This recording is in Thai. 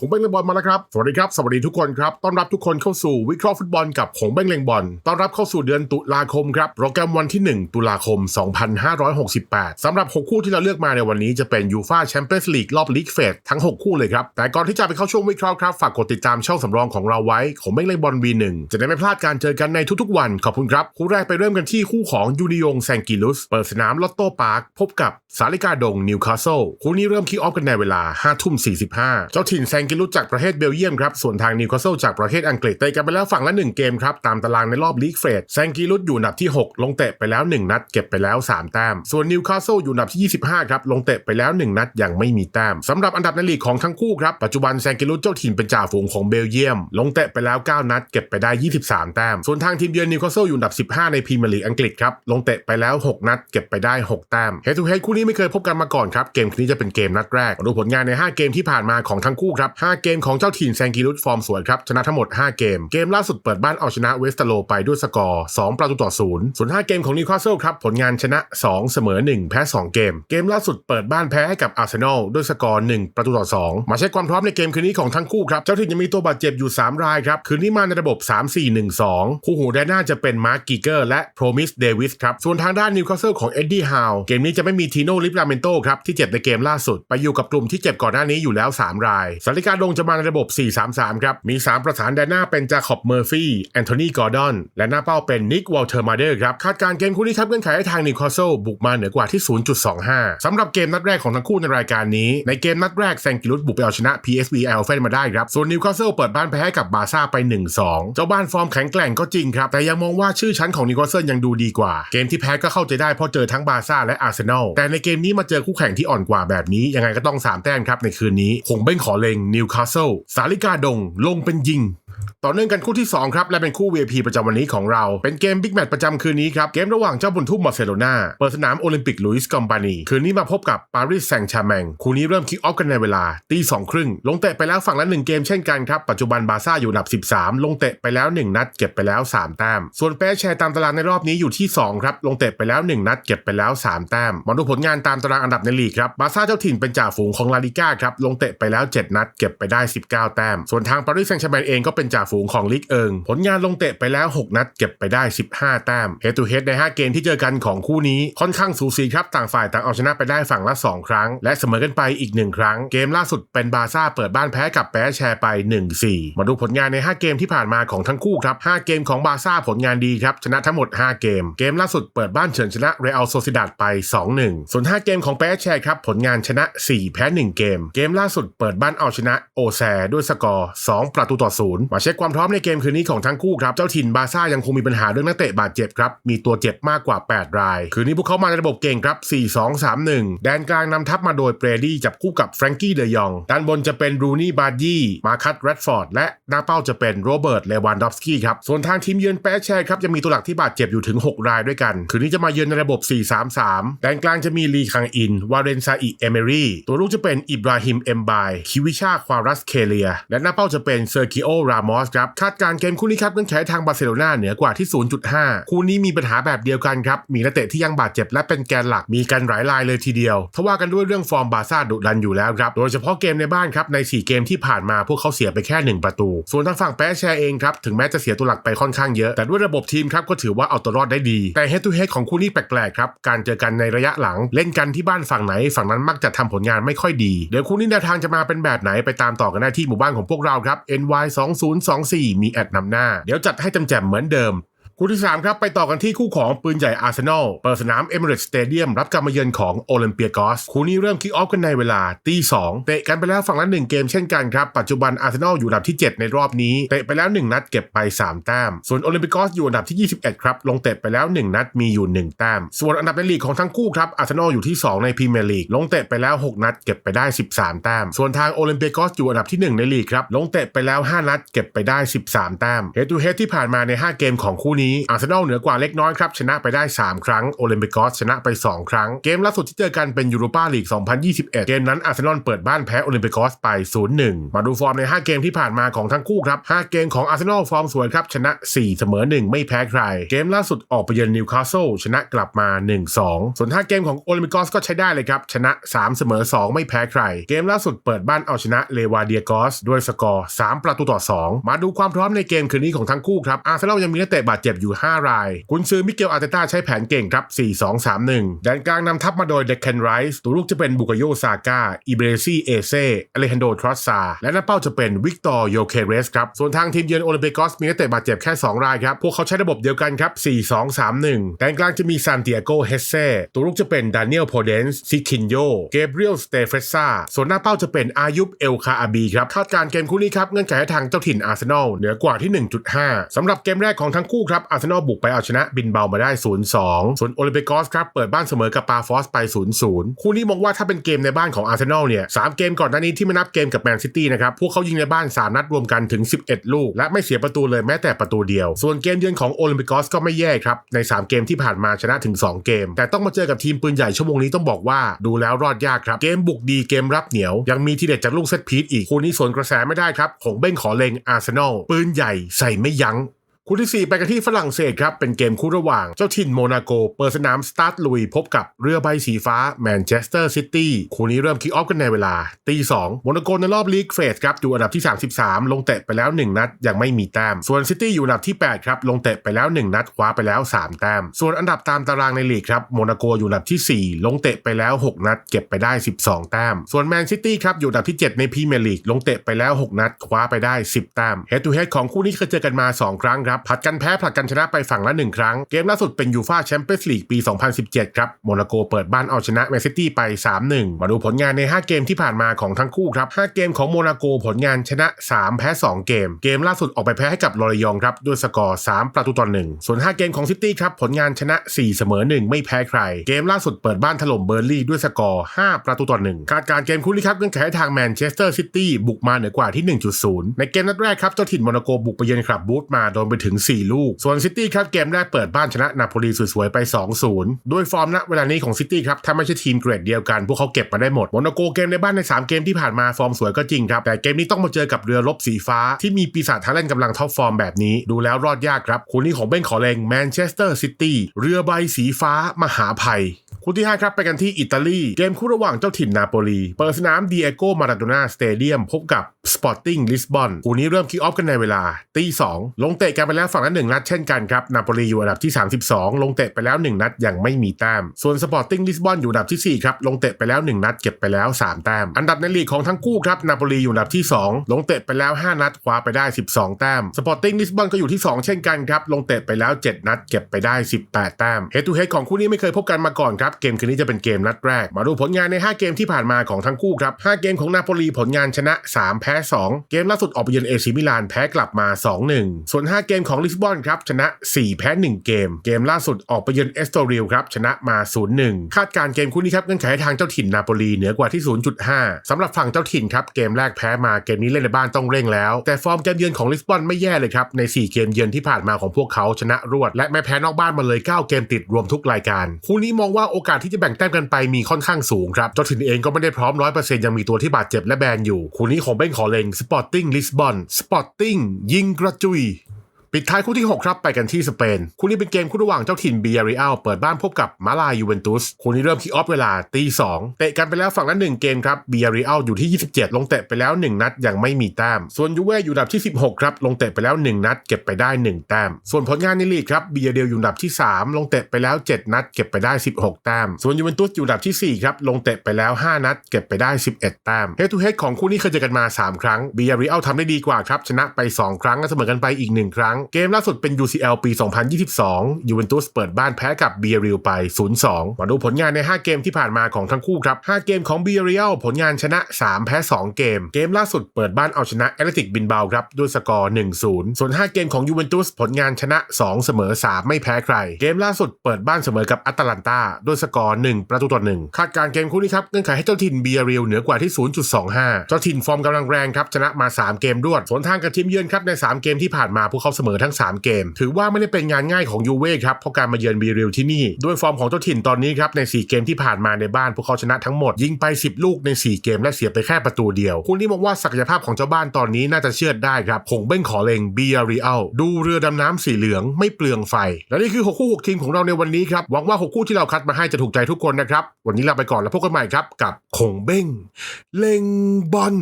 ผมเบ้งเลงบอลมาแล้วครับ สวัสดีครับ สวัสดีทุกคนครับ ต้อนรับทุกคนเข้าสู่วิเคราะห์ฟุตบอลกับผมเบ้งเลงบอล ต้อนรับเข้าสู่เดือนตุลาคมครับ โปรแกรมวันที่ 1 ตุลาคม 2568สำหรับ 6 คู่ที่เราเลือกมาในวันนี้จะเป็นยูฟาแชมเปี้ยนส์ลีกรอบลีกเฟสทั้ง 6 คู่เลยครับ แต่ก่อนที่จะไปเข้าช่วงวิเคราะห์ครับ ฝากกดติดตามช่องสำรองของเราไว้ ผมเบ้งเลงบอล V1 จะได้ไม่พลาดการเจอกันในทุกๆวัน ขอบคุณครับ คู่แรกไปเริ่มกันที่คู่ของยูนิยงแซงกิลุส เปิดสนามลอตโต้พาร์คพบกับสาริกาดงนิวคาสเซิลคู่นี้เริ่มคิกออฟกันในเวลา5ทุ่ม45เจ้าถิ่นแซงงกิลุจากประเทศเบลเยียมครับ ส่วนทางนิวคาสเซิลจากประเทศอังกฤษเตะกันไปแล้วฝั่งละ 1 เกมครับ ตามตารางในรอบลีกเฟรดแซงกิลุอยู่อันดับที่ 6 ลงเตะไปแล้ว 1 นัด เก็บไปแล้ว 3 แต้ม ส่วนนิวคาสเซิลอยู่อันดับที่ 25 ครับ ลงเตะไปแล้ว 1 นัดยังไม่มีแต้มสำหรับอันดับในลีกของทั้งคู่ครับ ปัจจุบันแซงกิลุเจ้าถิ่นเป็นจ่าฝูงของเบลเยียม ลงเตะไปแล้ว 9 นัด เก็บไปได้ 23 แต้ม ส่วนทางทีมเยือนนิวคาสเซิลอยู่อันดับ 15 ในพรีเมียร์ลีกอังกฤษครับ ลงเตะไปแล้ว 6 นัด เก็บไปได้ 6 แต้มเฮดทูเฮดคู่นี้ไม่เคยพบกันมาก่อนครับ เกมนี้จะเป็นเกมนัดแรกดูผลงานใน 5 เกมที่ผ่านมาของทั้งคู่ครับ5 เกมของเจ้าถิ่นแซงกิลุสฟอร์มสวยครับ ชนะทั้งหมด 5 เกม เกมล่าสุดเปิดบ้านเอาชนะเวสต์โลไปด้วยสกอร์ 2 ประตูต่อ 0 ส่วน 5 เกมของนิวคาสเซิลครับ ผลงานชนะ 2 เสมอ 1 แพ้ 2 เกม เกมล่าสุดเปิดบ้านแพ้ให้กับอาร์เซนอลด้วยสกอร์ 1 ประตูต่อ 2 มาเช็คความพร้อมในเกมคืนนี้ของทั้งคู่ครับ เจ้าถิ่นยังมีตัวบาดเจ็บอยู่ 3 รายครับ คืนนี้มาในระบบ 3-4-1-2 คู่หูแดนหน้าจะเป็นมาร์กกิเกอร์และโพรมิสเดวิสครับ ส่วนทางด้านนิวคาสเซิลของเอ็ดดี้ฮาวเกมนี้จะไม่มีทีโน่ลิปราเมนโตครับที่เจ็บในเกมล่าสุด ไปอยู่กับกลุ่มที่เจ็บก่อนหน้านี้อยู่แล้ว 3 รายสาริกาดงจะมาในระบบ 4-3-3 ครับ มี 3 ประสานแดนหน้าเป็นจาคอบเมอร์ฟี่แอนโทนีกอร์ดอน และหน้าเป้าเป็นนิกวอลเทอร์มาเดอร์ครับ คาดการ์เกมคู่นี้ครับเงื่อนไขให้ทางนิวคาสเซิลบุกมาเหนือกว่าที่ 0.25 สำหรับเกมนัดแรกของทั้งคู่ในรายการนี้ ในเกมนัดแรกแซงกิลุสบุกไปเอาชนะ PSV แอลเฟนมาได้ครับ ส่วนนิวคาสเซิลเปิดบ้านแพ้ให้กับบาซ่าไป 1-2 เจ้าบ้านฟอร์มแข็งแกร่งก็จริงครับ แต่ยังมองว่าชื่อชั้นของนิวคาสเซิลยังดูดีกว่า เกมที่แพ้ก็เข้าใจได้เพราะเจอทั้งบาซ่าและอาร์เซนอล แต่ในเกมนี้มาเจอคู่แข่งที่อ่อนกว่าแบบนี้ยังไงก็ต้องสามแต้มครับในคืนนี้คงเบ้งขอเลงนิวคาสเซิลสาลิกาดงลงเป็นยิง ต่อเนื่องกันคู่ที่ 2 ครับ และเป็นคู่ VIP ประจำวันนี้ของเรา เป็นเกมบิ๊กแมตช์ประจำคืนนี้ครับ เกมระหว่างเจ้าบุญทุ่มบาร์เซโลนาเปิดสนามโอลิมปิกลุยส์กอมปานีคืนนี้มาพบกับปารีสแซงต์แชร์แมงคู่นี้เริ่มคิกออฟกันในเวลาตีสองครึ่งลงเตะไปแล้วฝั่งละ1เกมเช่นกันครับปัจจุบันบาร์ซ่าอยู่อันดับ 13 ลงเตะไปแล้ว 1 นัด เก็บไปแล้ว 3 แต้ม ส่วนเป้แชร์ตามตารางในรอบนี้อยู่ที่ 2 ครับ ลงเตะไปแล้ว 1 นัด เก็บไปแล้ว 3 แต้มมาดูผลงานตามตารางอันดับในลีกครับ บาร์ซ่าเจ้าถิ่นเป็นจ่าฝูงของลาลิก้าครับ ลงเตะไปแล้ว 7 นัด เก็บไปได้ 19 แต้ม ส่วนทางปารีสแซงต์แชร์แมงเองก็เป็นจาฝูงของลีกเอิง ผลงานลงเตะไปแล้ว 6 นัดเก็บไปได้ 15 แต้มเฮดทูเฮดใน 5 เกมที่เจอกันของคู่นี้ค่อนข้างสูสีครับต่างฝ่ายต่างเอาชนะไปได้ฝั่งละ 2 ครั้ง และเสมอกันไปอีก 1 ครั้ง เกมล่าสุดเป็นบาซ่าเปิดบ้านแพ้กับแปแชร์ไป 1-4 มาดูผลงานใน 5 เกมที่ผ่านมาของทั้งคู่ครับ 5 เกมของบาซ่าผลงานดีครับชนะทั้งหมด 5 เกม เกมล่าสุดเปิดบ้านเฉินชนะเรอัลโซซิดาดไป 2-1 ส่วน 5 เกมของแปแชร์ครับผลงานชนะ 4 แพ้ 1 เกม เกมล่าสุดเปิดบ้านเอาชนะโอแซด้วยสกอร์ 2 ประตูต่อศูนย์มาเช็คความพร้อมในเกมคืนนี้ของทั้งคู่ครับ เจ้าถิ่นบาซ่ายังคงมีปัญหาเรื่องนักเตะบาดเจ็บครับ มีตัวเจ็บมากกว่า 8 ราย คืนนี้พวกเขามาในระบบเก่งครับ 4-2-3-1 แดนกลางนำทัพมาโดยเบรดี้จับคู่กับแฟรงกี้เดยอง ด้านบนจะเป็นรูนี่บาร์ดี้ มาคัตแรดฟอร์ด และหน้าเป้าจะเป็นโรเบิร์ต เลวันดอฟสกี้ครับ ส่วนทางทีมเยือนแปแชร์ครับจะมีตัวหลักที่บาดเจ็บอยู่ถึง 6 รายด้วยกัน คืนนี้จะมาเยือนในระบบ 4-3-3 แดนกลางจะมีลีคังอิน วาเรนซาอิเอเมรีตัวลูกจะเป็นอิบราฮิมเอมบายคิวิชาควารัสเคเลีย และหน้าเป้าจะเป็นเซอร์กิโอรามอสครับคาดการ์เกมคู่นี้ครับเงื่อนไขทางบาร์เซโลนาเหนือกว่าที่ 0.5 คู่นี้มีปัญหาแบบเดียวกันครับ มีนักเตะที่ยังบาดเจ็บและเป็นแกนหลักมีกันหลายรายเลยทีเดียวทว่ากันด้วยเรื่องฟอร์มบาซ่าดุดันอยู่แล้วครับ โดยเฉพาะเกมในบ้านครับ ใน 4 เกมที่ผ่านมาพวกเขาเสียไปแค่ 1 ประตู ส่วนทางฝั่งแปแชร์เองครับ ถึงแม้จะเสียตัวหลักไปค่อนข้างเยอะ แต่ด้วยระบบทีมครับก็ถือว่าเอาตัวรอดได้ดี แต่เฮดทูเฮดของคู่นี้แปลกๆครับ การเจอกันในระยะหลัง เล่นกันที่บ้านฝั่งไหน ฝั่งนั้นมักจะทำผลงานไม่ค่อยดี เดี๋ยวคู่นี้แนวทางจะมาเป็นแบบไหนไปตามต่อกันได้ที่หมู่บ้านของพวกเราครับ NY 024 มีแอดนำหน้า เดี๋ยวจัดให้จำแจมเหมือนเดิม คู่ที่ 3 ครับไปต่อกันที่คู่ของปืนใหญ่อาร์เซนอลเปิดสนามเอมิเรตสเตเดียมรับการมาเยือนของโอลิมเปียกอสคู่นี้เริ่มคิกออฟกันในเวลาตีสองเตะกันไปแล้วฝั่งละ1เกมเช่นกันครับ ปัจจุบันอาร์เซนอลอยู่อันดับที่ 7 ในรอบนี้ เตะไปแล้ว 1 นัดเก็บไป 3 แต้ม ส่วนโอลิมเปียกอสอยู่อันดับที่ 21 ครับ ลงเตะไปแล้ว 1 นัดมีอยู่ 1 แต้ม ส่วนอันดับในลีกของทั้งคู่ครับอาร์เซนอลอยู่ที่ 2 ในพรีเมียร์ลีกลงเตะไปแล้ว 6 นัดเก็บไปได้ 13 แต้ม ส่วนทางโอลิมเปียกอสอยู่อันดับที่ 1 ในลีกครับลงเตะไปแล้ว 5 นัดเก็บไปได้ 13 แต้มเฮดทูเฮดที่ผ่านมาใน 5 เกมของคู่นี้นี้อาร์เซนอลเหนือกว่าเล็กน้อยครับ ชนะไปได้ 3 ครั้งโอลิมปิกอสชนะไป 2 ครั้ง เกมล่าสุดที่เจอกันเป็นยูโรปาลีก 2021 เกมนั้นอาร์เซนอลเปิดบ้านแพ้โอลิมปิกอสไป 0-1 มาดูฟอร์มใน 5 เกมที่ผ่านมาของทั้งคู่ครับ 5 เกมของอาร์เซนอลฟอร์มสวยครับ ชนะ 4 เสมอ 1 ไม่แพ้ใคร เกมล่าสุดออกไปเยือนนิวคาสเซิลชนะกลับมา 1-2 ส่วน 5 เกมของโอลิมปิกอสก็ใช้ได้เลยครับชนะ 3 เสมอ 2 ไม่แพ้ใคร เกมล่าสุดเปิดบ้านเอาชนะเลวาเดียกอสด้วยสกอร์ 3 ประตูต่อ 2 มาดูความพร้อมในเกมคืนนี้ของทั้งคู่ครับอาร์เซนอลยังมีนักเตะบาดเจ็บอยู่ 5 ราย กุนซือมิเกลอาร์เตต้าใช้แผนเก่งครับ 4-2-3-1 แดนกลางนำทัพมาโดยเดคเคนไรส์ตัวลูกจะเป็นบุกโยซาก้าอิเบรซีเอเซ่อเลฮันโดทรอสซาและหน้าเป้าจะเป็นวิกตอร์โยเคเรสครับส่วนทางทีมเยือนโอลิมปิกอสมีนักเตะบาดเจ็บแค่ 2 รายครับ พวกเขาใช้ระบบเดียวกันครับ 4-2-3-1 แดนกลางจะมีซานติอาโกเฮเซ่ตัวลูกจะเป็นดานิเอลโพเดนส์ซิคินโยเกเบรียลสเตเฟซ่าส่วนหน้าเป้าจะเป็นอายุบเอลคาอาบีครับคาดการ์เกมคู่นี้ครับเงื่อนไขให้ทางเจ้าถิ่นอาร์เซนอลเหนือกว่าที่ 1.5สำหรับเกมแรกของทั้งคู่ครับอาร์เซนอลบุกไปเอาชนะบินเบามาได้ 0-2 ส่วนโอลิมปิกอสครับเปิดบ้านเสมอกับปาฟอสไป 0-0 คู่นี้มองว่าถ้าเป็นเกมในบ้านของอาร์เซนอลเนี่ยสามเกมก่อนหน้านี้ที่ไม่นับเกมกับแมนซิตี้นะครับพวกเขายิงในบ้าน 3 นัดรวมกันถึง 11 ลูก และไม่เสียประตูเลยแม้แต่ประตูเดียว ส่วนเกมเยือนของโอลิมปิกอสก็ไม่แย่ครับใน 3 เกมที่ผ่านมาชนะถึง 2 เกม แต่ต้องมาเจอกับทีมปืนใหญ่ชั่วโมงนี้ต้องบอกว่าดูแล้วรอดยากครับเกมบุกดีเกมรับเหนียว ยังมีทีเด็ดจากลูกเซตพีทอีกคู่นี้สวนกระแสไม่ได้ครับของเบ้งขอเลงอาร์เซนอลปืนใหญ่ใส่ไม่ยั้ง คู่ที่ 4 ไปกันที่ฝรั่งเศสครับ เป็นเกมคู่ระหว่างเจ้าถิ่นโมนาโก เปิดสนามสตาร์ทลุย พบกับเรือใบสีฟ้าแมนเชสเตอร์ซิตี้คู่นี้เริ่มคิกออฟกันในเวลา ตีสองโมนาโกในรอบลีกเฟสครับ อยู่อันดับที่ 33 ลงเตะไปแล้ว 1 นัด ยังไม่มีแต้ม ส่วนซิตี้อยู่อันดับที่ 8 ครับ ลงเตะไปแล้ว 1 นัดคว้าไปแล้ว 3 แต้ม ส่วนอันดับตามตารางในลีกครับโมนาโกอยู่อันดับที่ 4 ลงเตะไปแล้ว 6 นัด เก็บไปได้ 12 แต้ม ส่วนแมนซิตี้ครับอยู่อันดับที่ 7 ในพรีเมียร์ลีกลงเตะไปแล้ว 6 นัดคว้าไปได้ 10 แต้มเฮดทูเฮดของคู่นี้เคยเจอกันมา 2 ครั้งครับผัดกันแพ้ผลัดกันชนะไปฝั่งละ 1 ครั้ง เกมล่าสุดเป็นยูฟาแชมเปี้ยนส์ลีกปี 2017 ครับโมนาโกเปิดบ้านเอาชนะแมนซิตี้ไป 3-1 มาดูผลงานใน 5 เกมที่ผ่านมาของทั้งคู่ครับ 5 เกมของโมนาโกผลงานชนะ 3 แพ้ 2 เกม เกมล่าสุดออกไปแพ้ให้กับลอรยองครับด้วยสกอร์ 3 ประตูต่อ1ส่วน 5 เกมของซิตี้ครับผลงานชนะ 4 เสมอ 1 ไม่แพ้ใคร เกมล่าสุดเปิดบ้านถล่มเบอร์ลี่ด้วยสกอร์ 5 ประตูต่อ1คาดการเกมคู่นี้ครับเงื่อนไขให้ทางแมนเชสเตอร์ซิตี้บุกมาเหนือกว่าที่ 1.0 ในเกมนัดแรกครับเจ้าถิ่นโมนาโกบุกไปเยือนคลับบูธมาโดนไปถึง 4 ลูก ส่วนซิตี้ครับเกมแรกเปิดบ้านชนะนาโปลีสวยๆไป 2-0 ด้วยฟอร์มณเวลานี้ของซิตี้ครับถ้าไม่ใช่ทีมเกรดเดียวกัน พวกเขาเก็บมาได้หมดโมนาโกเกมในบ้านใน 3 เกมที่ผ่านมาฟอร์มสวยก็จริงครับแต่เกมนี้ต้องมาเจอกับเรือรบสีฟ้าที่มีปีศาจทาเล่นกำลังท็อปฟอร์มแบบนี้ ดูแล้วรอดยากครับคู่นี้ของเบ้งขอเลงแมนเชสเตอร์ซิตี้เรือใบสีฟ้ามหาภัยคู่ที่ 5 ครับ ไปกันที่อิตาลี เกมคู่ระหว่างเจ้าถิ่นนาโปลี เปิดสนามดีเอโกมาราโดนาสเตเดียมพบกับสปอร์ติ้งลิสบอนคู่นี้เริ่มคิกออฟกันในเวลาตีสองลงเตะกันไปแล้วฝั่งละหนึ่งนัดเช่นกันครับนาโปลีอยู่อันดับที่ 32 ลงเตะไปแล้ว 1 นัดยังไม่มีแต้ม ส่วนสปอร์ติ้งลิสบอนอยู่อันดับที่ 4 ครับลงเตะไปแล้ว 1 นัดเก็บไปแล้ว 3 แต้ม อันดับในลีกของทั้งคู่ครับนาโปลีอยู่อันดับที่ 2 ลงเตะไปแล้ว 5 นัดคว้าไปได้ 12 แต้มสปอร์ติ้งลิสบอนก็อยู่ที่ 2 เช่นกันครับลงเตะไปแล้ว 7 นัดเก็บไปได้ 18 แต้มเฮดทูเฮดของคู่นี้ไม่เคยพบกันมาก่อนครับเกมคืนนี้จะเป็นเกมนัดแรก มาดูผลงานใน 5 เกมที่ผ่านมาของทั้งคู่ครับ5เกมของนาโปลีผลงานชนะ 3 แพ้ 2 เกมล่าสุดออกไปเยือนเอซิมิลานแพ้กลับมา 2-1 ส่วน 5 เกมของลิสบอนครับชนะ 4 แพ้ 1 เกม เกมล่าสุดออกไปเยือนเอสโตริลครับชนะมา 0-1 คาดการ์เกมคู่นี้ครับเงื่อนไขให้ทางเจ้าถิ่นนาโปลีเหนือกว่าที่ 0.5สำหรับฝั่งเจ้าถิ่นครับเกมแรกแพ้มาเกมนี้เล่นในบ้านต้องเร่งแล้ว แต่ฟอร์มเกมเยือนของลิสบอนไม่แย่เลยครับใน 4 เกมเยือนที่ผ่านมาของพวกเขาชนะรวด และไม่แพ้นอกบ้านมาเลย 9 เกมติดรวมทุกรายการ คู่นี้มองว่าโอกาสที่จะแบ่งแต้มกันไปมีค่อนข้างสูงครับเจ้าถิ่นเองก็ไม่ได้พร้อม100%ยังมีตัวที่บาดเจ็บและแบนอยู่คู่นี้ของเบ้งขอเลงสปอร์ติ้งลิสบอนสปอร์ติ้งยิงกระจุย ปิดท้ายคู่ที่ 6 ครับไปกันที่สเปน คู่นี้เป็นเกมคู่ระหว่างเจ้าถิ่นบียริอัลเปิดบ้านพบกับมาลายูเวนตุสคู่นี้เริ่มคิกออฟเวลาตีสองเตะกันไปแล้วฝั่งละ1เกมครับบียริอัลอยู่ที่ 27 ลงเตะไปแล้ว 1 นัดยังไม่มีแต้ม ส่วนยูเว่อยู่อันดับที่ 16 ครับ ลงเตะไปแล้ว 1 นัด เก็บไปได้ 1 แต้ม ส่วนผลงานในลีกครับบียเดลอยู่อันดับที่ 3 ลงเตะไปแล้ว 7 นัด เก็บไปได้ 16 แต้ม ส่วนยูเวนตุสอยู่อันดับที่4ครับลงเตะไปแล้ว 5 นัด เก็บไปได้ 11 แต้มเฮดทูเฮดของคู่นี้เคยเจอกันมา 3 ครั้งเบียริอัลทำได้ดีกว่าครับชนะไป 2 ครั้งและเสมอกันไปอีก 1 ครั้งเกมล่าสุดเป็น UCL ปี 2022 ยูเวนตุสเปิดบ้านแพ้กับเบียริลไป 0-2 มาดูผลงานใน 5 เกมที่ผ่านมาของทั้งคู่ครับ 5 เกมของเบียริลผลงานชนะ 3 แพ้ 2 เกม เกมล่าสุดเปิดบ้านเอาชนะแอตเลติกบินเบาครับ ด้วยสกอร์ 1-0 ส่วน 5 เกมของยูเวนตุสผลงานชนะ 2 เสมอ 3 ไม่แพ้ใคร เกมล่าสุดเปิดบ้านเสมอกับอัตแลนตาด้วยสกอร์ 1 ประตูต่อ1คาดการ์เกมคู่นี้ครับเงื่อนไขให้เจ้าถิ่นเบียริลเหนือกว่าที่ 0.25 เจ้าถิ่นฟอร์มกำลังแรงครับชนะมา 3 เกมรวดสวนทางกับทีมเยือนครับใน 3 เกมที่ผ่านมาพวกเขาเสมอทั้ง 3 เกม ถือว่าไม่ได้เป็นงานง่ายของยูเว่ครับเพราะการมาเยือนบีเรลที่นี่ ด้วยฟอร์มของเจ้าถิ่นตอนนี้ครับใน 4 เกมที่ผ่านมาในบ้าน พวกเขาชนะทั้งหมด ยิงไป 10 ลูกใน 4 เกมและเสียไปแค่ประตูเดียว คุณที่มองว่าศักยภาพของเจ้าบ้านตอนนี้น่าจะเชื่อดได้ครับคงเบ้งขอเลงบีอารีอัลดูเรือดำน้ำสีเหลืองไม่เปลืองไฟ และนี่คือหกคู่หกทีมของเราในวันนี้ครับหวังว่าหกคู่ที่เราคัดมาให้จะถูกใจทุกคนนะครับวันนี้ลาไปก่อนแล้วพบกันใหม่ครับกับคงเบ้งเลงบอล